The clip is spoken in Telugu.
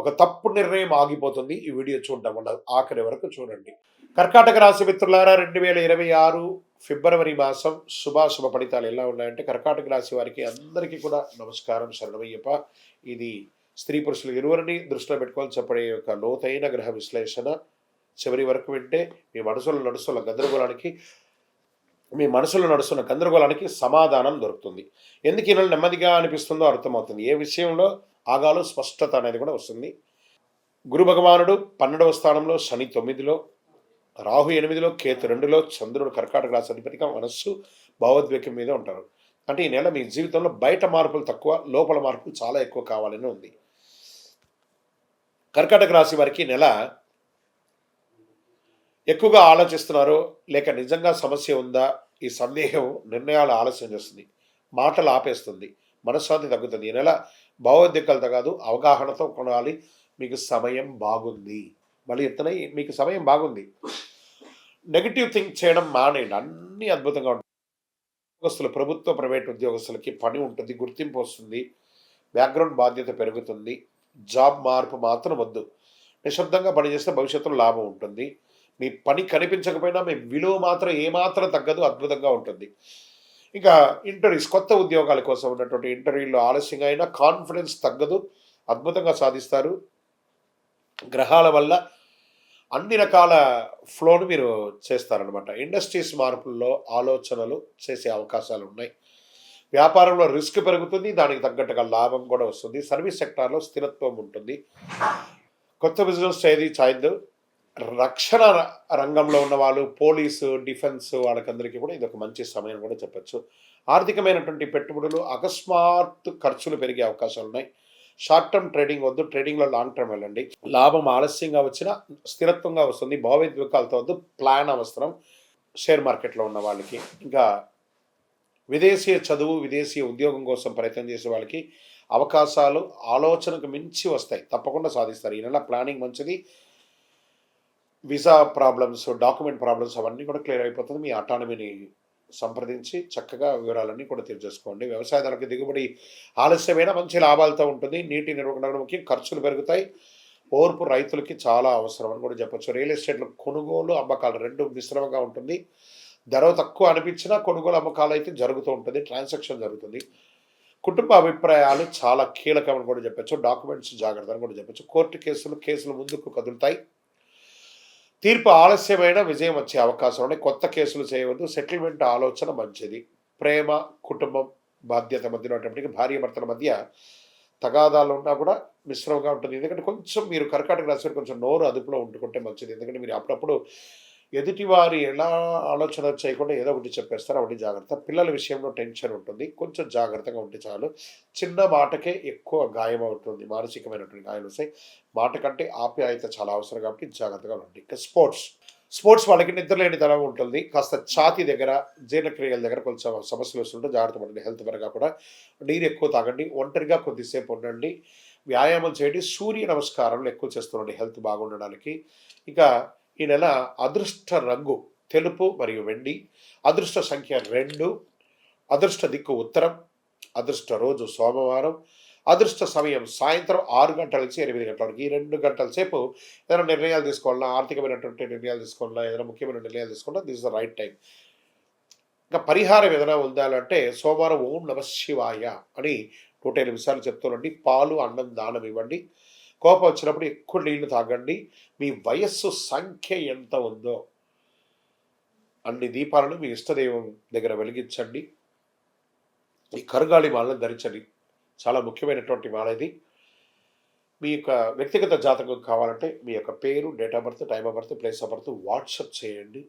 ఒక తప్పు నిర్ణయం ఆగిపోతుంది. ఈ వీడియో చూడడం వల్ల ఆఖరి వరకు చూడండి. కర్కాటక రాశి మిత్రులారా రెండు వేల ఇరవై ఆరు ఫిబ్రవరి మాసం శుభాశుభ ఫలితాలు ఎలా ఉన్నాయంటే కర్కాటక రాశి వారికి అందరికీ కూడా నమస్కారం శరణమయ్యప్ప. ఇది స్త్రీ పురుషులు ఇరువురిని దృష్టిలో పెట్టుకోవాలి చెప్పడే యొక్క లోతైన గ్రహ విశ్లేషణ. చివరి వరకు వింటే మీ మనసులో నడుస్తున్న గందరగోళానికి మీ మనసులో నడుస్తున్న గందరగోళానికి సమాధానం దొరుకుతుంది. ఎందుకు ఈ నెల నెమ్మదిగా అనిపిస్తుందో అర్థమవుతుంది. ఏ విషయంలో ఆగాలో స్పష్టత అనేది కూడా వస్తుంది. గురు భగవానుడు పన్నెండవ స్థానంలో శని తొమ్మిదిలో రాహు ఎనిమిదిలో కేతు రెండులో చంద్రుడు కర్కాటక రాశి అధిపతిగా మనస్సు భావోద్వేగం మీద ఉంటారు. అంటే ఈ నెల మీ జీవితంలో బయట మార్పులు తక్కువ లోపల మార్పులు చాలా ఎక్కువ కావాలని ఉంది. కర్కాటక రాశి వారికి నెల ఎక్కువగా ఆలోచిస్తున్నారో లేక నిజంగా సమస్య ఉందా? ఈ సందేహం నిర్ణయాలు ఆలస్యం చేస్తుంది మాటలు ఆపేస్తుంది. మనశ్శాంతి తగ్గుతుంది. ఈ నెల భావోద్వేగాలతో కాదు అవగాహనతో కొనాలి. మీకు సమయం బాగుంది. మళ్ళీ ఎత్తనై మీకు సమయం బాగుంది. నెగిటివ్ థింక్ చేయడం మానేయండి. అన్నీ అద్భుతంగా ఉంటుంది. ఉద్యోగస్తులు ప్రభుత్వ ప్రైవేట్ ఉద్యోగస్తులకి పని ఉంటుంది గుర్తింపు వస్తుంది బ్యాక్గ్రౌండ్ బాధ్యత పెరుగుతుంది జాబ్ మార్పు మాత్రం వద్దు. నిశ్శబ్దంగా పనిచేస్తే భవిష్యత్తులో లాభం ఉంటుంది. మీ పని కనిపించకపోయినా మీ విలువ మాత్రం ఏమాత్రం తగ్గదు అద్భుతంగా ఉంటుంది. ఇంకా ఇంటర్వ్యూస్ కొత్త ఉద్యోగాల కోసం ఉన్నటువంటి ఇంటర్వ్యూలో ఆలస్యంగా అయినా కాన్ఫిడెన్స్ తగ్గదు అద్భుతంగా సాధిస్తారు. గ్రహాల వల్ల అన్ని రకాల ఫ్లోను మీరు చేస్తారనమాట ఇండస్ట్రీస్ మార్పుల్లో ఆలోచనలు చేసే అవకాశాలు ఉన్నాయి. వ్యాపారంలో రిస్క్ పెరుగుతుంది దానికి తగ్గట్టుగా లాభం కూడా వస్తుంది. సర్వీస్ సెక్టార్లో స్థిరత్వం ఉంటుంది. కొత్త బిజినెస్ ఏది చాయద్దు. రక్షణ ర- రంగంలో ఉన్న వాళ్ళు పోలీసు డిఫెన్స్ వాళ్ళకందరికీ కూడా ఇది ఒక మంచి సమయం కూడా చెప్పొచ్చు. ఆర్థికమైనటువంటి పెట్టుబడులు అకస్మాత్ ఖర్చులు పెరిగే అవకాశాలు ఉన్నాయి. షార్ట్ టర్మ్ ట్రేడింగ్ వద్దు ట్రేడింగ్లో లాంగ్ టర్మ్ వెళ్ళండి. లాభం ఆలస్యంగా వచ్చినా స్థిరత్వంగా వస్తుంది భావోద్వేగాలతో వద్దు ప్లాన్ అవసరం షేర్ మార్కెట్లో ఉన్న వాళ్ళకి. ఇంకా విదేశీయ చదువు విదేశీయ ఉద్యోగం కోసం ప్రయత్నం చేసే వాళ్ళకి అవకాశాలు ఆలోచనకు మించి వస్తాయి. తప్పకుండా సాధిస్తారు. ఈ నెల ప్లానింగ్ మంచిది వీసా ప్రాబ్లమ్స్ డాక్యుమెంట్ ప్రాబ్లమ్స్ అవన్నీ కూడా క్లియర్ అయిపోతుంది. మీ అటానమీని సంప్రదించి చక్కగా వివరాలన్నీ కూడా తెలియజేసుకోండి. వ్యవసాయదారులకు దిగుబడి ఆలస్యమైన మంచి లాభాలతో ఉంటుంది. నీటి నిర్వహణ ముఖ్యం ఖర్చులు పెరుగుతాయి. ఓర్పు రైతులకి చాలా అవసరం అని కూడా చెప్పొచ్చు. రియల్ ఎస్టేట్లో కొనుగోలు అమ్మకాలు రెండు మిశ్రమంగా ఉంటుంది. ధర తక్కువ అనిపించినా కొనుగోలు అమ్మకాలు అయితే జరుగుతూ ఉంటుంది. ట్రాన్సాక్షన్ జరుగుతుంది. కుటుంబ అభిప్రాయాలు చాలా కీలకమని కూడా చెప్పొచ్చు. డాక్యుమెంట్స్ జాగ్రత్త అని కూడా చెప్పచ్చు. కోర్టు కేసులు కేసులు ముందుకు కదులుతాయి. తీర్పు ఆలస్యమైన విజయం వచ్చే అవకాశం ఉన్నాయి కొత్త కేసులు చేయవద్దు. సెటిల్మెంట్ ఆలోచన మంచిది. ప్రేమ కుటుంబం బాధ్యత మధ్యలో ఉన్నప్పటికీ భార్య భర్తల మధ్య తగాదాలు ఉన్నా కూడా మిశ్రమంగా ఉంటుంది. ఎందుకంటే కొంచెం మీరు కర్కాటక రాశి కొంచెం నోరు అదుపులో ఉంటుకుంటే మంచిది. ఎందుకంటే మీరు అప్పుడప్పుడు ఎదుటివారు ఎలా ఆలోచన చేయకుండా ఏదో ఒకటి చెప్పేస్తారు ఒకటి జాగ్రత్త. పిల్లల విషయంలో టెన్షన్ ఉంటుంది. కొంచెం జాగ్రత్తగా ఉంటే చాలు. చిన్న మాటకే ఎక్కువ గాయం అవుతుంది. మానసికమైనటువంటి గాయాలు వస్తాయి. మాట కంటే ఆప్యాయత చాలా అవసరం కాబట్టి జాగ్రత్తగా ఉండండి. ఇంకా స్పోర్ట్స్. స్పోర్ట్స్ వాళ్ళకి నిద్రలేని తనం ఉంటుంది. కాస్త ఛాతీ దగ్గర జీర్ణక్రియల దగ్గర కొంచెం సమస్యలు వస్తుంటే జాగ్రత్త పడండి. హెల్త్ పరంగా కూడా నీరు ఎక్కువ తాగండి. ఒంటరిగా కొద్దిసేపు ఉండండి. వ్యాయామం చేయండి. సూర్య నమస్కారాలు ఎక్కువ చేస్తుండండి హెల్త్ బాగుండడానికి. ఇక ఈ నెల అదృష్ట రంగు తెలుపు మరియు వెండి అదృష్ట సంఖ్య రెండు అదృష్ట దిక్కు ఉత్తరం అదృష్ట రోజు సోమవారం అదృష్ట సమయం సాయంత్రం ఆరు గంటల నుంచి ఎనిమిది గంటల వరకు. ఈ రెండు గంటల సేపు ఏదైనా నిర్ణయాలు తీసుకోవాలన్నా ఆర్థికమైనటువంటి నిర్ణయాలు తీసుకోవాలన్నా ఏదైనా ముఖ్యమైన నిర్ణయాలు తీసుకోవాలన్నా దిస్ ద రైట్ టైం ఇంకా పరిహారం ఏదైనా ఉందాలంటే సోమవారం ఓం నమ శివాయ అని నూట ఎనిమిది సార్లు చెప్తానండి పాలు అన్నం దానం ఇవ్వండి. కోపం వచ్చినప్పుడు ఎక్కువ నీళ్ళు తాగండి. మీ వయస్సు సంఖ్య ఎంత ఉందో అన్ని దీపాలను మీ ఇష్టదైవం దగ్గర వెలిగించండి. ఈ కరుగాలి మాలను ధరించండి. చాలా ముఖ్యమైనటువంటి మాల ఇది. మీ యొక్క వ్యక్తిగత జాతకం కావాలంటే మీ యొక్క పేరు, date of birth, time of birth, place of birth WhatsApp చేయండి.